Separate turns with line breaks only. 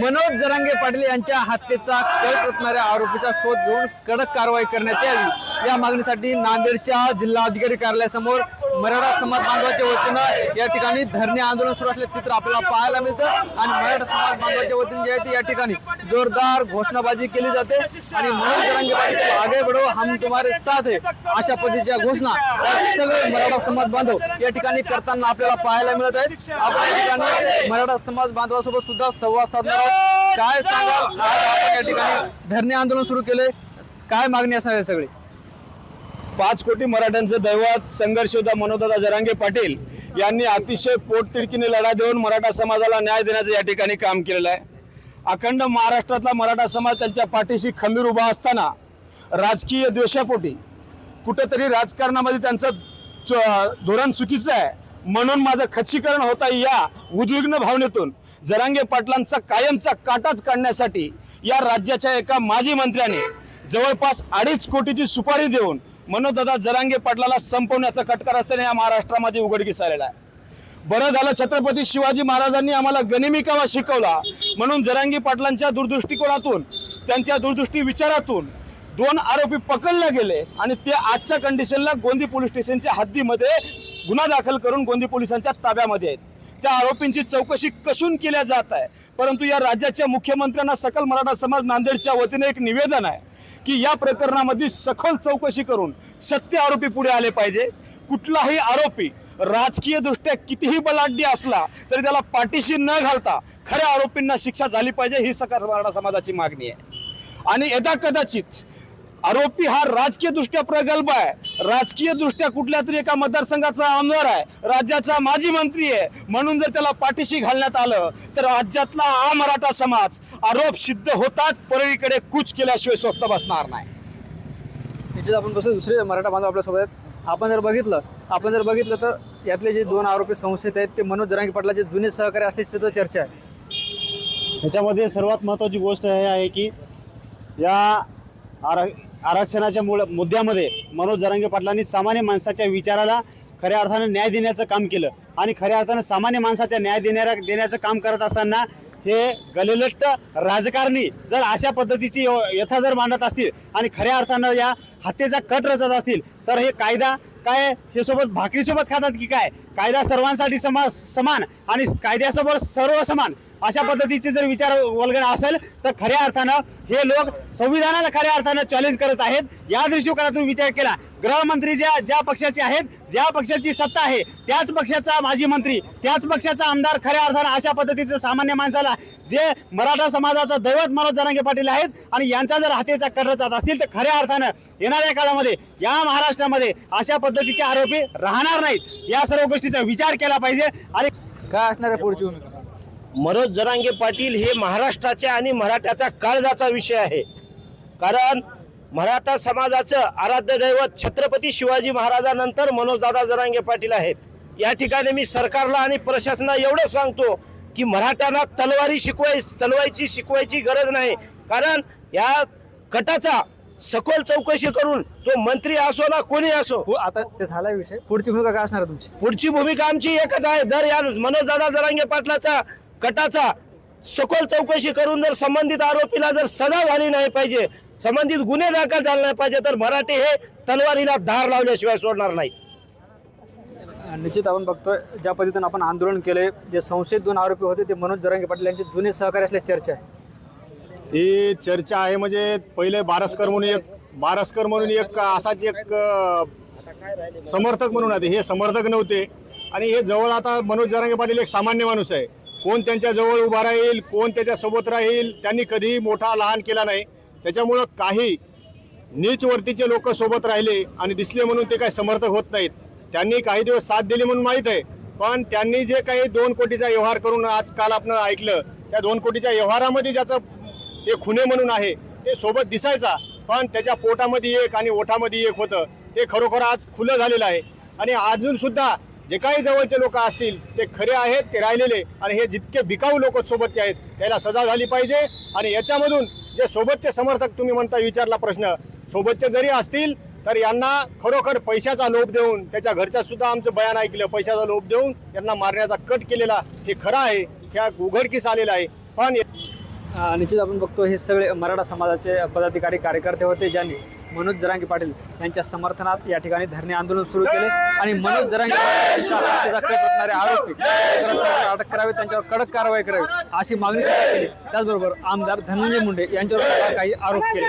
मनोज जरांगे पाटील यांच्या हत्येचा कट रचणाऱ्या आरोपीचा शोध घेऊन कडक कारवाई करण्यात यावी. या मागणीसाठी नांदेडच्या जिल्हाधिकारी कार्यालयासमोर मराठा समाज बांधवाच्या वतीनं या ठिकाणी धरणे आंदोलन सुरू असल्याचं चित्र आपल्याला पाहायला मिळतं. आणि मराठा समाज बांधवाच्या वतीने जे आहे ते या ठिकाणी जोरदार घोषणाबाजी केली जाते. आणि मनोज जरांगे पाटील आगे बढो हम तुम्हारे साथ है अशा पद्धतीच्या घोषणा सगळे मराठा समाज बांधव या ठिकाणी करताना आपल्याला पाहायला मिळत आहेत. आपण या ठिकाणी मराठा समाज बांधवासोबत सुद्धा संवाद साधणार आहोत. काय सांगाल? आपण या ठिकाणी धरणे आंदोलन सुरू केले काय मागणी असणार आहे सगळी?
पाच कोटी मराठ्यांचं दैवत संघर्ष होता मनोदादा जरांगे पाटील यांनी अतिशय पोटतिडकीने लढा देऊन मराठा समाजाला न्याय देण्याचं या ठिकाणी काम केलेलं आहे. अखंड महाराष्ट्रातला मराठा समाज त्यांच्या पाठीशी खंबीर उभा असताना राजकीय द्वेषापोटी कुठंतरी राजकारणामध्ये त्यांचं च- धोरण चुकीचं आहे. म्हणून माझं खच्चीकरण होता या उद्विग्न भावनेतून. जरांगे पाटलांचा कायमचा काटाच काढण्यासाठी या राज्याच्या एका माजी मंत्र्याने जवळपास अडीच कोटीची सुपारी देऊन मनोदादा जरांगे पाटलाला संपवण्याचा कटकार असताना या महाराष्ट्रामध्ये उघडकीस आलेला आहे. बरं झालं छत्रपती शिवाजी महाराजांनी आम्हाला गनिमी कावा शिकवला. म्हणून जरांगी पाटलांच्या दूरदृष्टिकोनातून त्यांच्या दूरदृष्टी विचारातून दोन आरोपी पकडले गेले आणि ते आजच्या कंडिशनला गोंदी पोलीस स्टेशनच्या हद्दीमध्ये गुन्हा दाखल करून गोंदी पोलिसांच्या ताब्यामध्ये आहेत. त्या आरोपींची चौकशी कसून केल्या जात आहे? परंतु या राज्याच्या मुख्यमंत्र्यांना सकल मराठा समाज नांदेडच्या वतीने एक निवेदन आहे. की या प्रकरणामध्ये सखोल चौकशी करून सत्य आरोपी पुढे आले पाहिजे. कुठलाही आरोपी राजकीय दृष्ट्या कितीही बलाढ्य असला तरी त्याला पाठीशी न घालता खऱ्या आरोपींना शिक्षा झाली पाहिजे ही सकार मराठा समाजाची मागणी आहे. आणि यदा कदाचित आरोपी हा राजकीय दृष्ट्या प्रगल्भ आहे. राजकीय दृष्ट्या कुठल्या तरी एका मतदारसंघाचा आमदार आहे. राज्याचा माजी मंत्री आहे. म्हणून जर त्याला पाठीशी घालण्यात आलं तर राज्यातला हा मराठा समाज आरोप सिद्ध होतात परळीकडे कूच केल्याशिवाय स्वस्त बसणार नाही.
याच्यात आपण बसू दुसरे मराठा बांधव आपल्यासोबत आपण जर बघितलं आपण जर बघितलं तर यातले जे दोन आरोपी संशयित आहेत ते मनोज जरांगे पाटलाचे जुने सहकारी असल्याची सुद्धा चर्चा आहे.
ह्याच्यामध्ये सर्वात महत्त्वाची गोष्ट हे आहे की या आर आरक्षणाच्या मुळ मुद्द्यामध्ये मनोज जरांगे पाटलांनी सामान्य माणसाच्या विचाराला खऱ्या अर्थानं न्याय देण्याचं काम केलं. आणि खऱ्या अर्थानं सामान्य माणसाच्या न्याय देणाऱ्या देण्याचं काम करत असताना हे गलिलट्ट राजकारणी जर अशा पद्धतीची य- यथा जर मांडत असतील आणि खऱ्या अर्थानं या हत्येचा कट रचत असतील तर हे कायदा काय? हे सोबत भाकरीसोबत खातात की काय? कायदा सर्वांसाठी समा समान आणि कायद्यासमोर सर्व समान अशा पद्धतीचे जर विचार वल्गना असेल तर खऱ्या अर्थानं हे लोक संविधानाला खऱ्या अर्थानं चॅलेंज करत आहेत. या दृष्टिकोनातून विचार केला. गृहमंत्री ज्या ज्या पक्षाचे आहेत ज्या पक्षाची सत्ता आहे त्याच पक्षाचा माजी मंत्री त्याच पक्षाचा आमदार खऱ्या अर्थानं अशा पद्धतीचं सामान्य माणसाला जे मराठा समाजाचा दैवत मनोज जरांगे पाटील आहेत आणि यांचा जर हातेचा कर जात असतील तर खऱ्या अर्थानं येणाऱ्या काळामध्ये या महाराष्ट्रामध्ये अशा पद्धतीचे आरोपी राहणार नाहीत. या सर्व गोष्टीचा विचार केला पाहिजे आणि
काय असणार आहे पुढची भूमिका?
मनोज जरांगे पाटील हे महाराष्ट्राच्या आणि मराठ्याचा काळजाचा विषय आहे. कारण मराठा समाजाचं आराध्य दैवत छत्रपती शिवाजी महाराजांनंतर मनोजदादा जरांगे पाटील आहेत. या ठिकाणी मी सरकारला आणि प्रशासनाला एवढं सांगतो की मराठ्यांना तलवारी शिकवाय तलवायची शिकवायची गरज नाही. कारण या कटाचा सखोल चौकशी करून तो मंत्री असो ना कोणी असो
पु- आता ते झाला विषय. पुढची भूमिका काय असणार तुमची?
पुढची भूमिका आमची एकच आहे. दर या मनोजदादा जरांगे पाटलाचा कटाचा सखोल चौकशी करून जर संबंधित आरोपीला जर सजा झाली नाही पाहिजे संबंधित गुन्हे दाखल झाले नाही पाहिजे तर मराठी हे तलवारीला धार लावल्याशिवाय सोडणार नाही.
निश्चित आपण बघतोय ज्या पद्धतीनं आपण आंदोलन केले जे संशयित दोन आरोपी होते ते मनोज जरांगे पाटील यांचे जुने सहकारी असल्याची चर्चा आहे.
ही चर्चा आहे म्हणजे पहिले बारसकर म्हणून एक बारसकर म्हणून एक असाच एक समर्थक म्हणून आहे हे समर्थक नव्हते. आणि हे जवळ आता मनोज जरांगे पाटील एक सामान्य माणूस आहे. कोण त्यांच्याजवळ उभा राहील कोण त्याच्यासोबत राहील त्यांनी कधीही मोठा लहान केला नाही. त्याच्यामुळं काही नीच वर्तीचे लोक सोबत राहिले आणि दिसले म्हणून ते काही समर्थक होत नाहीत. त्यांनी काही दिवस साथ दिली म्हणून माहीत आहे. पण त्यांनी जे काही दोन कोटीचा व्यवहार करून आजकाल आपण ऐकलं त्या दोन कोटीच्या व्यवहारामध्ये ज्याचं ते खुने म्हणून आहे ते सोबत दिसायचा. पण त्याच्या पोटामध्ये एक आणि ओठामध्ये एक होतं. ते खरोखर आज खुलं झालेलं आहे. आणि अजूनसुद्धा जे काही जवळचे लोक असतील ते खरे आहेत ते राहिलेले आणि हे जितके बिकाऊ लोक सोबतचे आहेत त्याला सजा झाली पाहिजे. आणि याच्यामधून जे सोबतचे समर्थक तुम्ही म्हणता विचारला प्रश्न सोबतचे जरी असतील तर यांना खरोखर पैशाचा लोभ देऊन त्याच्या घरच्या सुद्धा आमचं बयान ऐकलं पैशाचा लोभ देऊन यांना मारण्याचा कट केलेला हे खरं आहे ह्या उघडकीस आलेला आहे. पण
निश्चित आपण बघतो हे सगळे मराठा समाजाचे पदाधिकारी कार्यकर्ते होते ज्यांनी मनोज जरांगे पाटील यांच्या समर्थनात या ठिकाणी धरणे आंदोलन सुरू केले आणि मनोज जरांगे पाटील आरोपी लवकर अटक करावे त्यांच्यावर कडक कारवाई करावी अशी मागणी सुद्धा केली. त्याचबरोबर आमदार धनंजय मुंडे यांच्यावर काही आरोप केले.